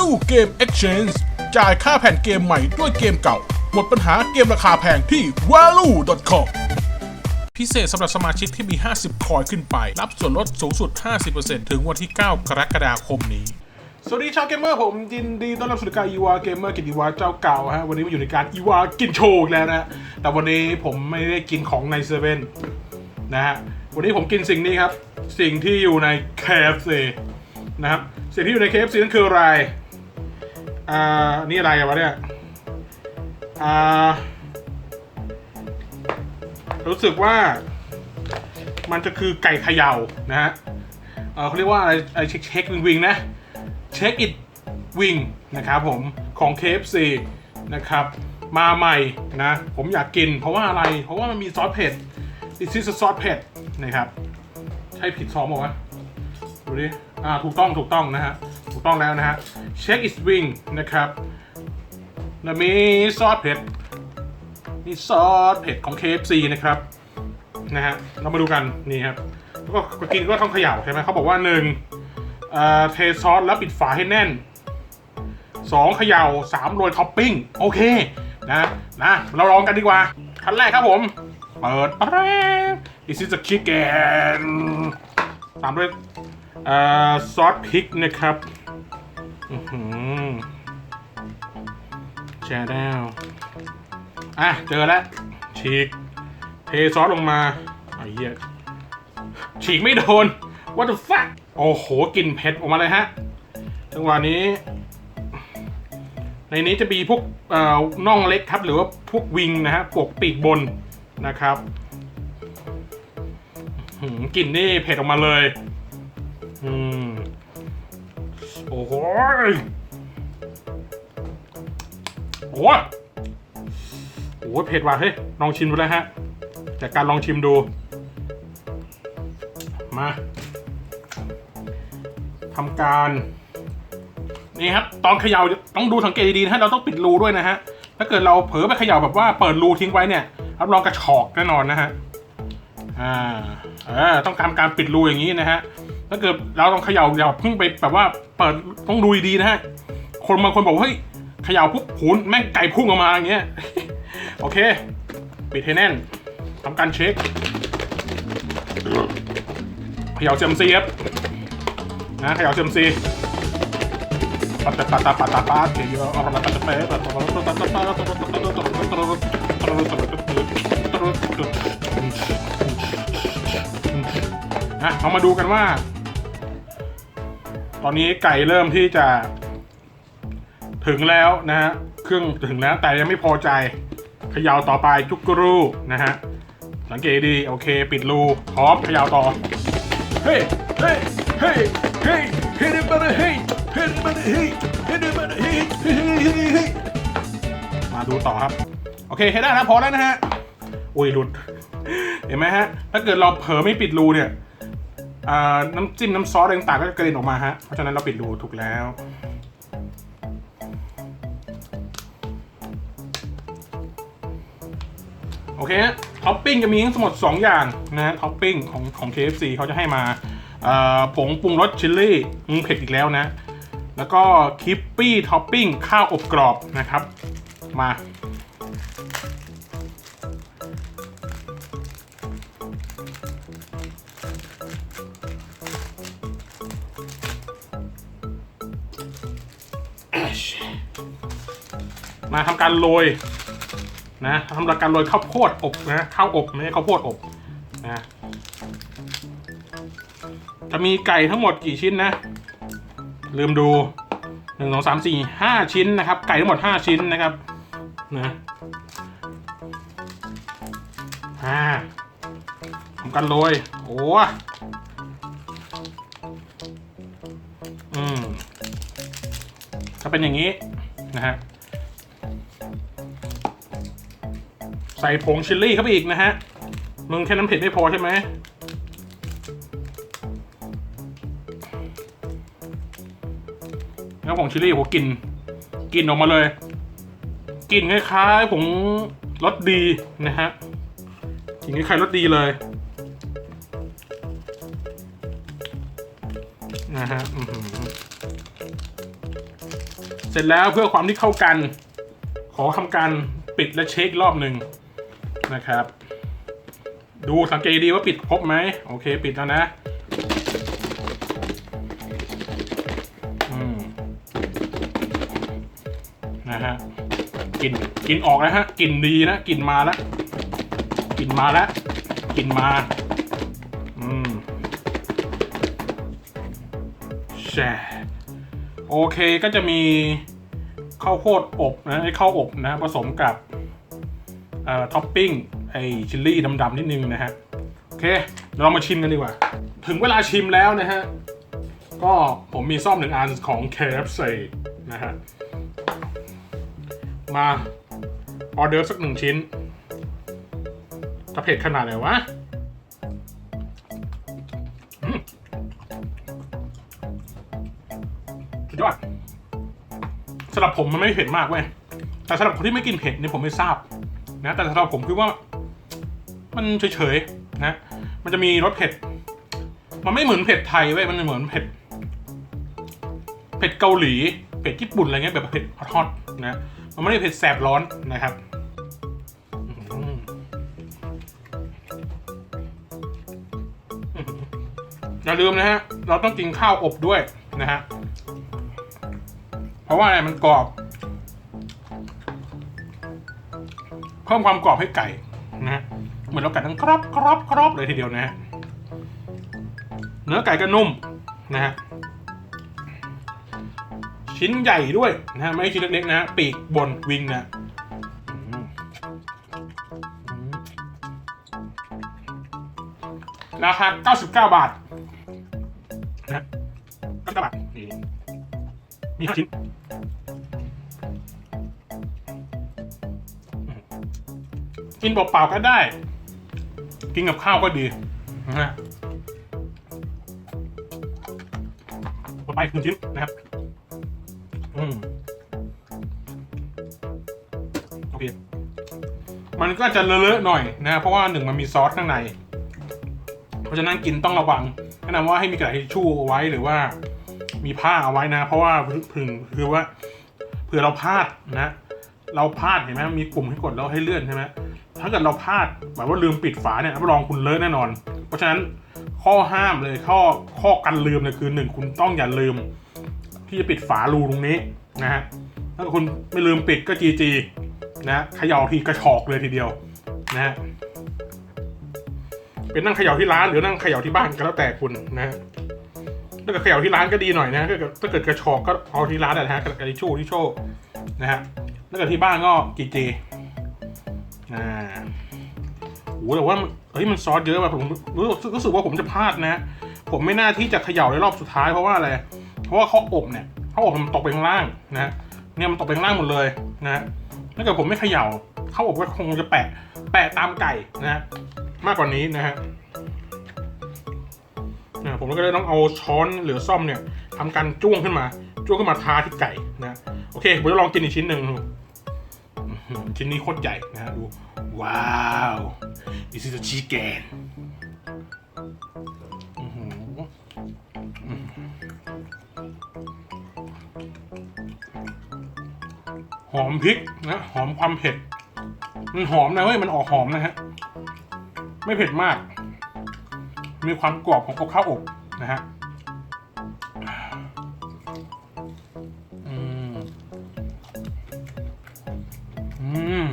Final Game Exchange จ่ายค่าแผ่นเกมใหม่ด้วยเกมเก่า หมดปัญหาเกมราคาแพงที่ value.com พิเศษสำหรับสมาชิกที่มี 50 คอยขึ้นไป รับส่วนลดสูงสุด 50%ถึงวันที่ 9 กรกฎาคมนี้ สวัสดีชาวเกมเมอร์ผมยินดีต้อนรับสู่รายการอีวาเกมเมอร์กินอีวาเจ้าเก่าฮะวันนี้มาอยู่ในการอีวากินโชกแล้วนะ แต่วันนี้ผมไม่ได้กินของในเซเว่นนะฮะวันนี้ผมกินสิ่งนี้ครับ สิ่งที่อยู่ใน KFC นะครับสิ่งที่อยู่ใน KFC นั่นคืออะไร่า นี่อะไรวะเนี่ย อ่า รู้สึกว่า มันจะคือไก่เขย่านะฮะเขาเรียกว่าอะไรเช็คเช็ควิงวินะ เช็คอิดวิงนะครับผม ของ KFC นะครับ มาใหม่นะ ผมอยากกินเพราะว่าอะไร เพราะว่ามันมีซอสเผ็ดอิซิสซอสเผ็ดนะครับ ใช่ผิดซอสบอกว่าดูดิ อ่า ถูกต้อง ถูกต้องนะฮะ กต้องแล้วนะฮะเช็คอิสวิงนะครับแล้วมีซอสเผ็ดนี่ซอสเผ็ดของ KFC นะครับนะฮะเรามาดูกันนี่ครับแล้วก็กินก็ต้องเขย่าใช่ไหมเขาบอกว่าหนึ่งเทซอสแล้วปิดฝาให้แน่นสองเขยา่าสามโรยท็อปปิ้งโอเคนะนะเราลองกันดีกว่าขั้นแรกครับผม เปิดอะไรอิซิ is a chicken ามโรยซอสพริกนะครับ แชร์ดาวอะ เจอแล้ว ฉีก เทซอสลงมาไอ้เหี้ย ฉีกไม่โดน what the fuck โอ้โหกลิ่นเผ็ดออกมาเลยฮะ จังหวะนี้ ในนี้จะมีพวกน่องเล็กครับ หรือว่าพวกวิงนะฮะปกปีกบนนะครับกลิ่นนี่เผ็ดออกมาเลย โอ้หโอ้โหเผ็ดว่ะเฮ้ยลองชิมดูแล้ฮะ จากการลองชิมดู มาทำการนี่ครับตอนเขย่าต้องดูสังเกตดีๆนะฮะเราต้องปิดรูด้วยนะฮะถ้าเกิดเราเผลอไปเขย่าแบบว่าเปิดรูทิ้งไว้เนี่ยรับรองกระชอกแน่นอนนะฮะอ่าเออต้องทำการปิดรูอย่างนี้นะฮะ ถ้าเกิดเราต้องเขย่าอย่าเพิ่งไปแบบว่าเปิดต้องดูดีนะฮะ คนบางคนบอกเฮ้ยเขย่าปุ๊บหูนแม่งไก่พุ่งออกมาอย่างเงี้ย โอเค ปิดให้แน่นทำการเช็คเขย่าเซมซีครับนะเขย่าเซมซีปัตตาปัตปัตปัตเดี๋ยวเอาปัตปัตปัตปัตตาาปัาปักัตตาา อนนี้ไก่เริ่มที่จะ ถึงแล้วนะฮะเครื่องถึงแล้วแต่ยังไม่พอใจเขย่าต่อไปจุกกรูนะฮะสังเกตดีโอเค ปิดรูพร้อมเขย่าต่อเฮ้ยเฮ้ยเฮ้ยเฮ้ยเฮ้ยมาเลยเฮ้ยเฮ้ยมาเลยเฮ้ยเฮ้ยมาเลยเฮ้ยเฮ้ยเฮ้ยเฮ้ยมาดูต่อครับ โอเคให้ได้นะพอแล้วนะฮะอุ้ยหลุดเห็นไหมฮะ ถ้าเกิดเราเผลอไม่ปิดรูเนี่ยอ่า น้ำจิ้มน้ำซอสอะไรต่างๆก็จะกระเด็นออกมาฮะ เพราะฉะนั้นเราปิดรูถูกแล้ว โอเคฮะท็อปปิ้งจะมีทั้งหมด 2 อย่างนะท็อปปิ้งของของ KFC เขาจะให้มาผงปรุงรสชิลลี่เผ็ดอีกแล้วนะ แล้วก็คิปปี้ท็อปปิ้งข้าวอบกรอบนะครับ มา มาทำการโรยนะทำการโรยข้าวโพดอบนะข้าวอบไม่ใช่ข้าวโพดอบนะจะมีไก่ทั้งหมดกี่ชิ้นนะ ลืมดูหนึ่งสองสามสี่ห้าชิ้นนะครับ ไก่ทั้งหมดห้าชิ้นนะครับนะอ่าทำการโรยโอ้ เป็นอย่างนี้นะฮะใส่ผงชิลลี่เข้าไปอีกนะฮะมึงแค่น้ำเผ็ดไม่พอใช่ไหมแล้วผงชิลลี่โหกลิ่นกลิ่นออกมาเลยกลิ่นคล้ายๆผงรสดีนะฮะกลิ่นคล้ายๆรสดีเลย เสร็จแล้วเพื่อความที่เข้ากัน ขอทำการปิดและเช็ครอบหนึ่งนะครับ ดูสังเกตดีว่าปิดครบไหมโอเค ปิดแล้วนะอืมนะฮะกลินกลินออกแล้วฮะกลินดีนะกลินมาแล้วกลินมาแล้วกลินมาอืมแช่ โอเคก็จะมีข้าวโพดอบนะไอ้ข้าวอบนะผสมกับท็อปปิ้งไอ้ชิลลี่ดำๆนิดนึงนะฮะโอเคเดี๋ยวเรามาชิมกันดีกว่า ถึงเวลาชิมแล้วนะฮะ ก็ผมมีซ่อมหนึ่งอันของ KFC นะฮะ มาออเดอร์สักหนึ่งชิ้นจะเผ็ดขนาดไหนวะ ยอดสำหรับผมมันไม่เผ็ดมากเว้ยแต่สำหรับคนที่ไม่กินเผ็ดเนี่ยผมไม่ทราบนะแต่สำหรับผมคือว่า มันเฉยๆนะ มันจะมีรสเผ็ด มันไม่เหมือนเผ็ดไทยเว้ยมันเหมือนเผ็ดเผ็ดเกาหลีเผ็ดญี่ปุ่นอะไรเงี้ยแบบเผ็ดฮอตๆนะมันไม่ได้เผ็ดแสบร้อนนะครับอย่าลืมนะฮะ เราต้องกินข้าวอบด้วยนะฮะ ราะว่าอะไรมันกรอบ เพิ่มความกรอบให้ไก่นะเหมือนเรากัดทั้งกรอบกรอบกรอบเลยทีเดียวนะเนื้อไก่ก็นุ่มนะฮะชิ้นใหญ่ด้วยนะฮะไม่ใช่ชิ้นเล็กๆนะปีกบนวิงนะราคา 99 บาทนะฮะ99บาทนี่ มีชิ้นกินเปล่าๆก็ได้ กินกับข้าวก็ดีนะฮะต่อไปคือชิ้นนะครับ อืมโอเค มันก็จะเลอะๆหน่อยนะ เพราะว่าหนึ่งมันมีซอสข้างใน เพราะฉะนั้นกินต้องระวังแนะนำว่าให้มีกระดาษทิชชู่เอาไว้หรือว่า มีผ้าเอาไว้นะ เพราะว่าพึงคือว่าเผื่อเราพลาดนะ เราพลาดเห็นไหมมีปุ่มให้กดแล้วให้เลื่อนใช่ไหมถ้าเกิดเราพลาดแบบว่าลืมปิดฝาเนี่ยรับรองคุณเลอะแน่นอน เพราะฉะนั้นข้อห้ามเลยข้อข้อกันลืมเลยคือหนึ่งคุณต้องอย่าลืม ที่จะปิดฝารูตรงนี้นะฮะถ้าคุณไม่ลืมปิดก็จีจีนะเขย่าทีกระชอกเลยทีเดียวนะฮะเป็นนั่งเขย่าที่ร้านหรือนั่งเขย่าที่บ้านก็แล้วแต่คุณนะ ถ้าเกิดเขย่าที่ร้านก็ดีหน่อยนะถ้าเกิดถ้าเกิดกระชอกก็เอาที่ร้านนะฮะกระดิชูที่โชว์นะฮะถ้าเกิดที่บ้านก็จีจีอ่าโอ้แต่ว่าเฮ้ยมันซอสเยอะว่ะผมรู้สึกรู้สึกว่าผมจะพลาดนะ ผมไม่น่าที่จะเขย่าในรอบสุดท้ายเพราะว่าอะไรเพราะว่าเขาอบเนี่ยเขาอบมันตกไปข้างล่างนะเนี่ยมันตกไปข้างล่างหมดเลยนะถ้าเกิดผมไม่เขย่าเขาอบก็คงจะแปะแปะตามไก่นะ มากกว่านี้นะฮะ ผมก็เลยต้องเอาช้อนหรือซ่อมเนี่ยทำการจ้วงขึ้นมา จ้วงขึ้นมาทาที่ไก่นะโอเคผมจะลองกินอีกชิ้นหนึ่งดูชิ้นนี้โคตรใหญ่นะฮะดูว้าว this is a chicken หอหอมพริกนะ หอมความเผ็ด มันหอมนะเฮ้ย มันออกหอมนะฮะ ไม่เผ็ดมาก มีความกรอบของข้าวอบนะฮะอืมอืม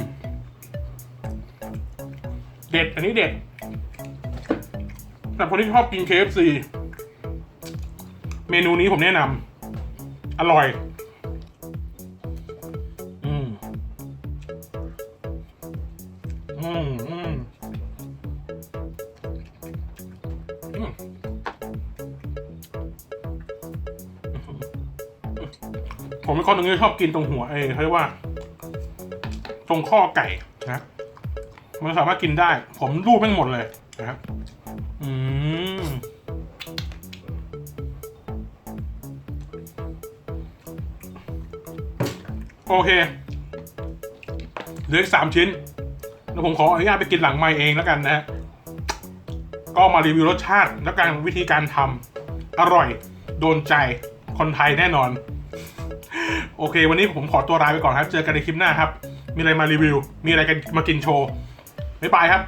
เด็ด อันนี้เด็ด แต่คนที่ชอบกิน KFC เมนูนี้ผมแนะนำอร่อย ผมเป็นคนหนึ่งที่ชอบกินตรงหัวเอยเขาเรียกว่า ตรงข้อไก่นะมันสามารถกินได้ ผมรูดแม่งหมดเลยนะครับอืมโอเคเหลืออีกสามชิ้นแล้วผมขออนุญาตไปกินหลังไมค์เองแล้วกันนะฮะก็มารีวิวรสชาติ และการวิธีการทำอร่อย โดนใจคนไทยแน่นอน โอเค วันนี้ผมขอตัวลาไปก่อนครับ เจอกันในคลิปหน้าครับ มีอะไรมารีวิว มีอะไรกันมากินโชว์ บ๊ายบายครับ